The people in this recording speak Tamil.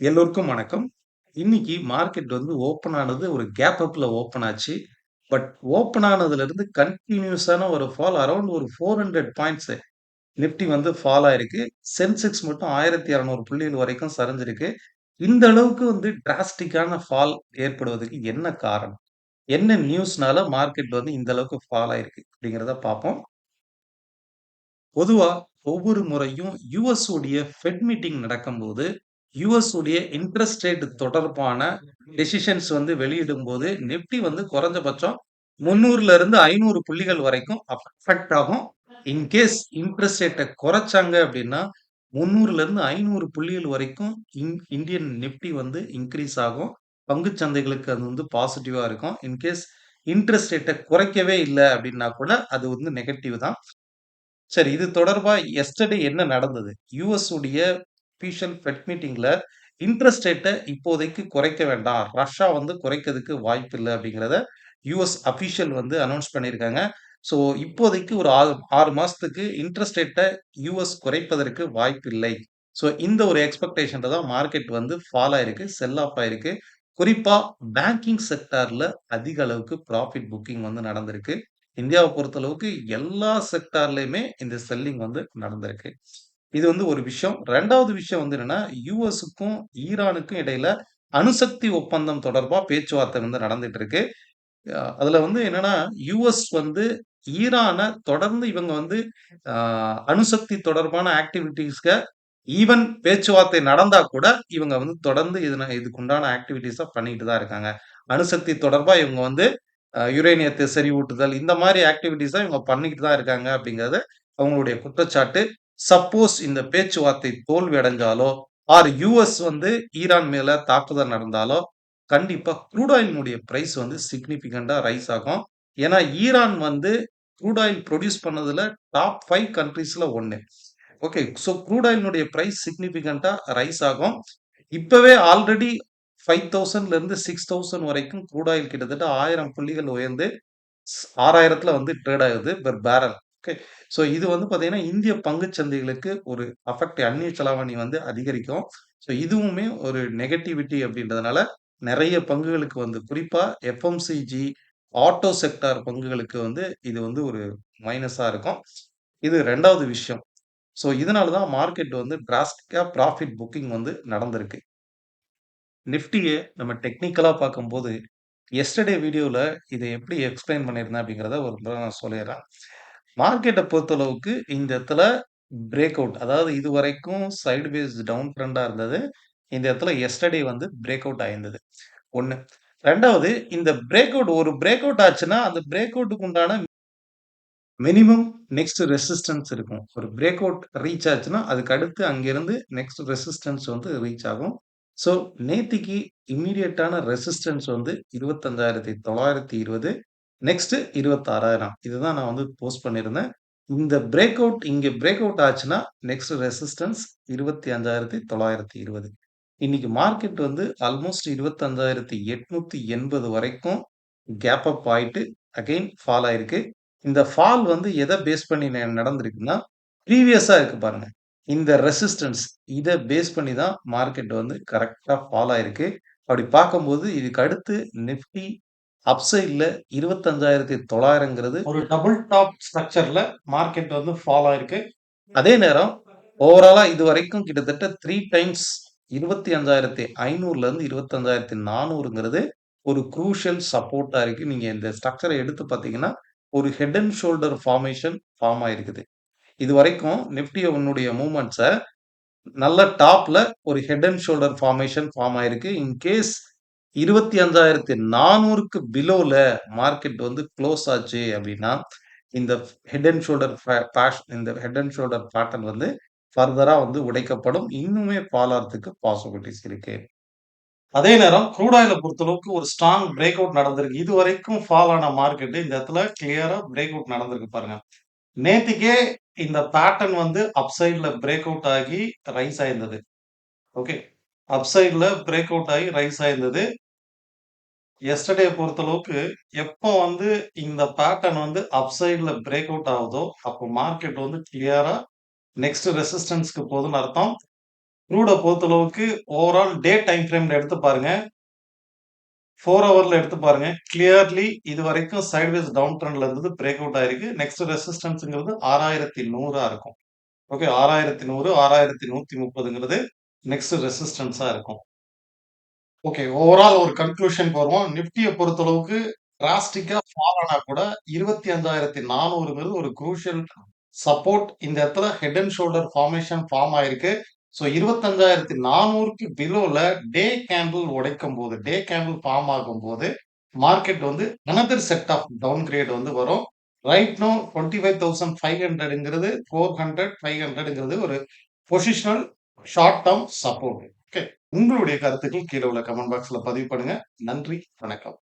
எல்லோருக்கும் வணக்கம். இன்னைக்கு மார்க்கெட் வந்து ஓப்பன் ஆனது ஒரு கேப் அப்ல ஓப்பன் ஆச்சு. பட் ஓப்பன் ஆனதுல இருந்து கன்டினியூஸான ஒரு ஃபால் அரௌண்ட் ஒரு 400 பாயிண்ட்ஸ் நிப்டி வந்து ஃபால் ஆயிருக்கு. சென்செக்ஸ் மட்டும் 1200 புள்ளிகள் வரைக்கும் சரிஞ்சிருக்கு. இந்த அளவுக்கு வந்து டிராஸ்டிக்கான ஃபால் ஏற்படுவதற்கு என்ன காரணம்? என்ன நியூஸ்னால மார்க்கெட் வந்து இந்த அளவுக்கு ஃபால் ஆயிருக்கு? அப்படிங்கிறத பார்ப்போம். பொதுவா ஒவ்வொரு முறையும் யுஎஸ் உடைய ஃபெட் மீட்டிங் நடக்கும்போது, யூஎஸ் உடைய இன்ட்ரெஸ்ட் ரேட் தொடர்பான டெசிஷன்ஸ் வந்து வெளியிடும் போது நிப்டி வந்து குறைஞ்சபட்சம் 300ல இருந்து ஐநூறு புள்ளிகள் வரைக்கும் அஃபெக்ட் ஆகும். இன்கேஸ் இன்ட்ரெஸ்ட் ரேட்டை குறைச்சாங்க அப்படின்னா, 300ல இருந்து ஐநூறு புள்ளிகள் வரைக்கும் இன் இந்தியன் நிப்டி வந்து இன்க்ரீஸ் ஆகும். பங்கு சந்தைகளுக்கு அது வந்து பாசிட்டிவா இருக்கும். இன்கேஸ் இன்ட்ரெஸ்ட் ரேட்டை குறைக்கவே இல்லை அப்படின்னா கூட, அது வந்து நெகட்டிவ் தான். சரி. இது தொடர்பா எஸ்டர்டே என்ன நடந்தது? யூஎஸ் உடைய அஃபீஷியல் ஃபெட் மீட்டிங்கில் இன்ட்ரெஸ்ட் ரேட்டை இப்போதைக்கு குறைக்க வேண்டாம். ரஷ்ஷா வந்து குறைக்கிறதுக்கு வாய்ப்பு இல்லை அப்படிங்கிறத யூஎஸ் அஃபீஷியல் வந்து அனௌன்ஸ் பண்ணியிருக்காங்க. ஸோ இப்போதைக்கு ஒரு ஆறு ஆறு மாதத்துக்கு இன்ட்ரெஸ்ட் ரேட்டை யூஎஸ் குறைப்பதற்கு வாய்ப்பில்லை. ஸோ இந்த ஒரு எக்ஸ்பெக்டேஷனில் தான் மார்க்கெட் வந்து ஃபால் ஆயிருக்கு. செல் ஆஃப் ஆயிருக்கு. குறிப்பாக பேங்கிங் செக்டாரில் அதிக அளவுக்கு ப்ராஃபிட் புக்கிங் வந்து நடந்திருக்கு. இந்தியாவை பொறுத்தளவுக்கு எல்லா செக்டார்லேயுமே இந்த செல்லிங் வந்து நடந்திருக்கு. இது வந்து ஒரு விஷயம். ரெண்டாவது விஷயம் வந்து என்னன்னா, யூஎஸுக்கும் ஈரானுக்கும் இடையில அணுசக்தி ஒப்பந்தம் தொடர்பா பேச்சுவார்த்தை வந்து நடந்துட்டு இருக்கு. அதுல வந்து என்னன்னா, யூஎஸ் வந்து ஈரானை தொடர்ந்து இவங்க வந்து அணுசக்தி தொடர்பான ஆக்டிவிட்டீஸ்க்கு ஈவன் பேச்சுவார்த்தை நடந்தா கூட, இவங்க வந்து தொடர்ந்து இது இதுக்குண்டான ஆக்டிவிட்டீஸ பண்ணிட்டு தான் இருக்காங்க. அணுசக்தி தொடர்பா இவங்க வந்து யுரேனியத்தை செறிவூட்டுதல், இந்த மாதிரி ஆக்டிவிட்டீஸ இவங்க பண்ணிக்கிட்டு தான் இருக்காங்க அப்படிங்கிறது அவங்களுடைய குற்றச்சாட்டு. சப்போஸ் இந்த பேச்சுவார்த்தை தோல்வி அடைஞ்சாலோ, ஆர் யூஎஸ் வந்து ஈரான் மேல தாக்குதல் நடந்தாலோ, கண்டிப்பா க்ரூட் ஆயிலினுடைய பிரைஸ் வந்து சிக்னிபிகண்டா ரைஸ் ஆகும். ஏன்னா, ஈரான் வந்து க்ரூட் ஆயில் ப்ரொடியூஸ் பண்ணதுல டாப் ஃபைவ் கண்ட்ரீஸ்ல ஒன்று ஓகே. ஸோ க்ரூட் ஆயிலினுடைய பிரைஸ் சிக்னிபிகண்டா ரைஸ் ஆகும். இப்பவே ஆல்ரெடி 5000ல இருந்து 6000 வரைக்கும் க்ரூட் ஆயில் கிட்டத்தட்ட ஆயிரம் புள்ளிகள் உயர்ந்து ஆறாயிரத்துல வந்து ட்ரேட் ஆகுது பெர் பேரல். ஓகே. ஸோ இது வந்து பார்த்தீங்கன்னா, இந்திய பங்குச் சந்தைகளுக்கு ஒரு அஃபெக்ட் அந்நிய செலாவணி வந்து அதிகரிக்கும். ஸோ இதுவுமே ஒரு நெகட்டிவிட்டி அப்படின்றதுனால, நிறைய பங்குகளுக்கு வந்து குறிப்பா எஃப்எம்சிஜி, ஆட்டோ செக்டார் பங்குகளுக்கு வந்து இது வந்து ஒரு மைனஸா இருக்கும். இது ரெண்டாவது விஷயம். ஸோ இதனால தான் மார்க்கெட் வந்து டிராஸ்டிக்காக ப்ராஃபிட் புக்கிங் வந்து நடந்திருக்கு. நிஃப்டிய நம்ம டெக்னிக்கலா பார்க்கும்போது, எஸ்டர்டே வீடியோவில் இதை எப்படி எக்ஸ்பிளைன் பண்ணியிருந்தேன் அப்படிங்கிறத ஒரு முறை நான் சொல்லிடுறேன் மார்க்கெட்ட பொறுத்தளவுக்கு இந்த இடத்துல பிரேக் அவுட் அதாவது இது வரைக்கும் சைடு பேஸ் டவுன் ட்ரெண்டா இருந்தது. இந்த இடத்துல எஸ்டர்டே வந்து பிரேக் அவுட் ஆயிருந்தது. 1. 2வது இந்த பிரேக் அவுட் ஒரு பிரேக் அவுட் ஆச்சுன்னா, அந்த பிரேக் அவுட்டுக்கு உண்டான மினிமம் நெக்ஸ்ட் ரெசிஸ்டன்ஸ் இருக்கும். ஒரு பிரேக் அவுட் ரீச் ஆச்சுன்னா, அதுக்கு அடுத்து அங்கிருந்து நெக்ஸ்ட் ரெசிஸ்டன்ஸ் வந்து ரீச் ஆகும். ஸோ நேத்திக்கு இம்மீடியட்டான ரெசிஸ்டன்ஸ் வந்து 25,920 நெக்ஸ்ட் 26,000 இதுதான் நான் வந்து போஸ்ட் பண்ணியிருந்தேன். இந்த பிரேக் அவுட் இங்கே பிரேக் அவுட் ஆச்சுன்னா, நெக்ஸ்ட் ரெசிஸ்டன்ஸ் 25,920 இன்னைக்கு மார்க்கெட் வந்து ஆல்மோஸ்ட் 25,880 வரைக்கும் கேப் அப் ஆயிட்டு அகைன் ஃபால் ஆயிருக்கு. இந்த ஃபால் வந்து எதை பேஸ் பண்ணி நடந்திருக்குன்னா, ப்ரீவியஸாக இருக்கு பாருங்க. இந்த ரெசிஸ்டன்ஸ் இதை பேஸ் பண்ணி தான் மார்க்கெட் வந்து கரெக்டாக ஃபால் ஆயிருக்கு. அப்படி பார்க்கும்போது இதுக்கு அடுத்து நிஃப்டி அப்சைட்ல 25,900ங்கிறது ஒரு டபுள் டாப் ஸ்ட்ரக்சர்ல மார்க்கெட் வந்து ஃபால் ஆயிருக்கு. அதே நேரம் ஓவராலா இதுவரைக்கும் கிட்டத்தட்ட 3 டைம்ஸ் 25,500ல இருந்து 25,400ங்கிறது ஒரு குரூஷியல் சப்போர்ட்டா இருக்கு. நீங்க இந்த ஸ்ட்ரக்சர எடுத்து பார்த்தீங்கன்னா, ஒரு head and shoulder formation form ஆயிருக்குது. இதுவரைக்கும் நிஃப்டி உன்னுடைய மூவ்மெண்ட்ஸ நல்ல டாப்ல ஒரு head and shoulder formation form ஆயிருக்கு. இருபத்தி அஞ்சாயிரத்தி நானூறுக்கு பிலோல மார்க்கெட் வந்து க்ளோஸ் ஆச்சு அப்படின்னா, இந்த ஹெட் அண்ட் ஷோல்டர் ஃபே இந்த ஹெட் அண்ட் ஷோல்டர் பேட்டர்ன் வந்து ஃபர்தரா வந்து உடைக்கப்படும். இன்னுமே பாலாறதுக்கு பாசிபிலிட்டிஸ் இருக்கு. அதே நேரம் க்ரூட் ஆயில பொறுத்தளவுக்கு ஒரு ஸ்ட்ராங் பிரேக் அவுட் நடந்திருக்கு. இதுவரைக்கும் ஃபால் ஆன மார்க்கெட் இந்த இடத்துல கிளியரா பிரேக் அவுட் நடந்திருக்கு பாருங்க. நேத்திக்கே இந்த பேட்டர்ன் வந்து அப்சைட்ல பிரேக் அவுட் ஆகி ரைஸ் ஆயிருந்தது. ஓகே. அப்சைட்ல பிரேக் அவுட் ஆகி ரைஸ் ஆயிருந்தது. எஸ்டர்டே பொறுத்தளவுக்கு எப்போ வந்து இந்த பேட்டர்ன் வந்து அப்சைடில் பிரேக் அவுட் ஆகுதோ, அப்போ மார்க்கெட் வந்து கிளியராக நெக்ஸ்ட் ரெசிஸ்டன்ஸ்க்கு போகுதுன்னு அர்த்தம். க்ரூடை பொறுத்தளவுக்கு ஓவரால் டே டைம் ஃப்ரேமில் எடுத்து பாருங்க. ஃபோர் ஹவரில் எடுத்து பாருங்க. கிளியர்லி இதுவரைக்கும் சைட்வேஸ் டவுன் ட்ரெண்ட்ல இருந்தது பிரேக் அவுட் ஆயிருக்கு. நெக்ஸ்ட் ரெசிஸ்டன்ஸுங்கிறது ஆறாயிரத்தி நூறாக இருக்கும். ஓகே 6100, 6130ங்கிறது நெக்ஸ்ட் ரெசிஸ்டன்ஸாக இருக்கும். ஓகே. ஓவரால் ஒரு கன்க்ளூஷன்க்கு வருவோம். நிஃப்டிய பொறுத்தளவுக்கு டிராஸ்டிக்கா ஃபால் ஆனா கூட 25,400ங்கிறது ஒரு குரூஷியல் சப்போர்ட். இந்த இடத்துல head and shoulder formation form ஆயிருக்கு. ஸோ 25,400க்கு பிலோல டே கேண்டில் உடைக்கும்போது, டே கேண்டில் ஃபார்ம் ஆகும்போது, மார்க்கெட் வந்து another set of downgrade வந்து வரும். ரைட் நவ் 25,500ங்கிறது 400, 500ங்கிறது ஒரு positional short term support. Okay. உங்களுடைய கருத்துக்கள் கீழே உள்ள கமெண்ட் பாக்ஸ்ல பதிவு பண்ணுங்க. நன்றி வணக்கம்.